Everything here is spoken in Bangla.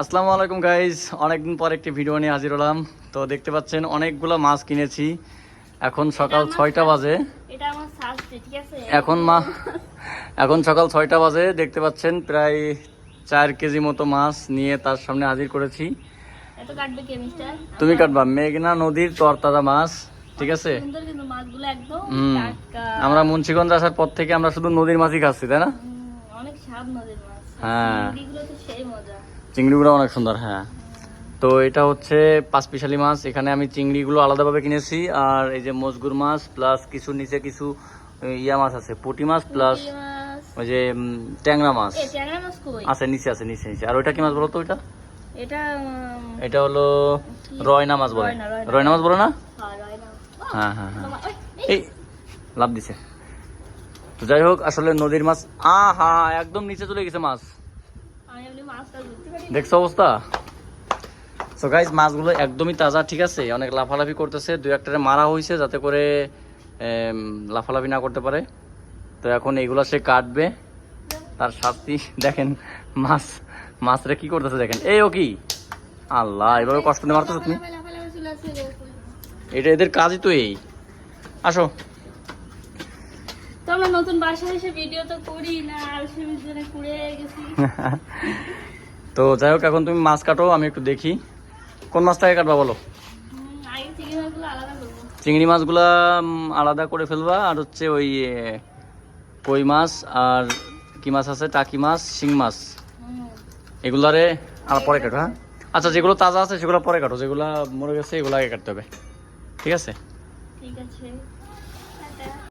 আসসালামু আলাইকুম গাইজ অনেকদিন পর একটি ভিডিও নিয়ে হাজির হলাম। তো দেখতে পাচ্ছেন অনেকগুলো মাছ কিনেছি। এখন সকাল ছয়টা বাজে। এখন মা এখন সকাল ছয়টা বাজে। দেখতে পাচ্ছেন প্রায় চার কেজি মতো মাছ নিয়ে তার সামনে হাজির করেছি। তুমি কাটবা। মেঘনা নদীর তরতাজা মাছ ঠিক আছে? আমরা মুন্সিগঞ্জ আসার পর থেকে আমরা শুধু নদীর মাছই খাচ্ছি তাই না? হ্যাঁ। চিংড়িগুলো অনেক সুন্দর হ্যাঁ। তো এটা হচ্ছে পাঁচপিশালি মাছ এখানে আমি চিংড়িগুলো আলাদাভাবে কিনেছি আর এই যে মজগুর মাছ প্লাস কিছু নিচে কিছু ইয়া মাছ আছে পুঁটি মাছ প্লাস ওই যে ট্যাংরা মাছ। আছে নিচে আছে নিচে নিচে। আর ওইটা কি মাছ বলো তো ওইটা? এটা হলো রয়না মাছ বলে। রয়না, মাছ বলো না? হ্যাঁ, হ্যাঁ হ্যাঁ হ্যাঁ। এই, এই লাভ দিছে। তো যাই হোক আসলে নদীর মাছ আ হা একদম নিচে চলে গেছে মাছ। দেখছ অবস্থা? সো গাইজ মাছগুলো একদমই তাজা, ঠিক আছে? অনেক লাফালাফি করতেছে দু একটারে মারা হয়েছে যাতে করে লাফালাফি না করতে পারে। তো এখন এইগুলো সে কাটবে, তার শাস্তি। দেখেন, মাছ, মাছরে কি করতেছে দেখেন। এই ও কি? আল্লাহ, এভাবে কষ্ট দিয়ে মারতেছো তুমি। এটা এদের কাজই তো এই। আসো। আমরা নতুন বাসায় এসে ভিডিও তো করি না জন্য গেছি। তো যাই হোক এখন তুমি মাছ কাটো আমি একটু দেখি। কোন মাছটাকে কাটবা বলো? চিংড়ি মাছগুলো আলাদা করে ফেলবা আর হচ্ছে ওই কই মাছ আর কি মাছ আছে? টাকি মাছ শিং মাছ। এগুলারে আর পরে কাটো হ্যাঁ? আচ্ছা যেগুলো তাজা আছে সেগুলো পরে কাটো। যেগুলো মরে গেছে এগুলো আগে কাটতে হবে। ঠিক আছে? ঠিক আছে।